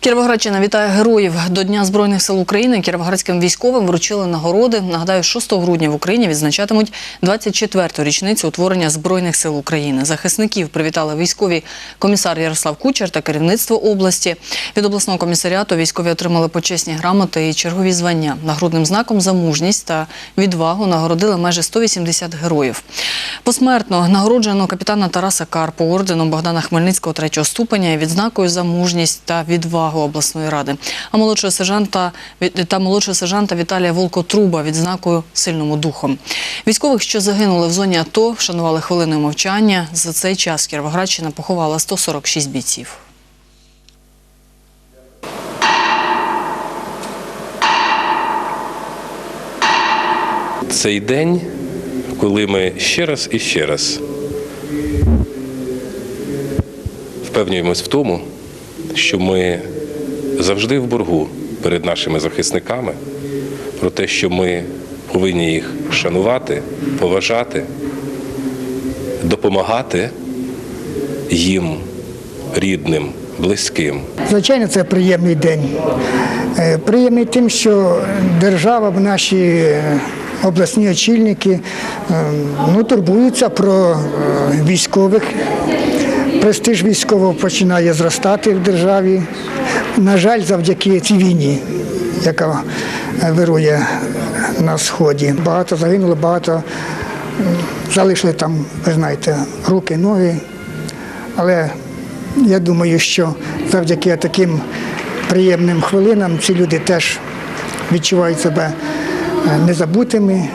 Кіровоградщина вітає героїв до Дня Збройних сил України. Кіровоградським військовим вручили нагороди. Нагадаю, 6 грудня в Україні відзначатимуть 24-ту річницю утворення Збройних сил України. Захисників привітали військові комісар Ярослав Кучер та керівництво області. Від обласного комісаріату військові отримали почесні грамоти і чергові звання. Нагрудним знаком за мужність та відвагу нагородили майже 180 героїв. Посмертно нагороджено капітана Тараса Карпу орденом Богдана Хмельницького третього ступеня відзнакою за мужність та відвагу обласної ради. А молодшого сержанта та молодшого сержанта Віталія Волкотруба відзнакою сильному духом. Військових, що загинули в зоні АТО, вшанували хвилиною мовчання. За цей час Кіровоградщина поховала 146 бійців. Цей день, коли ми ще раз і ще раз впевнюємось в тому, що ми завжди в боргу перед нашими захисниками про те, що ми повинні їх шанувати, поважати, допомагати їм, рідним, близьким. Звичайно, це приємний день. Е, Приємний тим, що держава, наші е, обласні очільники е, ну, турбуються про е, військових. Престиж військового починає зростати в державі. На жаль, завдяки цій війні, яка е, вирує на сході. Багато загинуло, багато залишили там, ви знаєте, руки, ноги. Але я думаю, що завдяки таким приємним хвилинам ці люди теж відчувають себе е, незабутими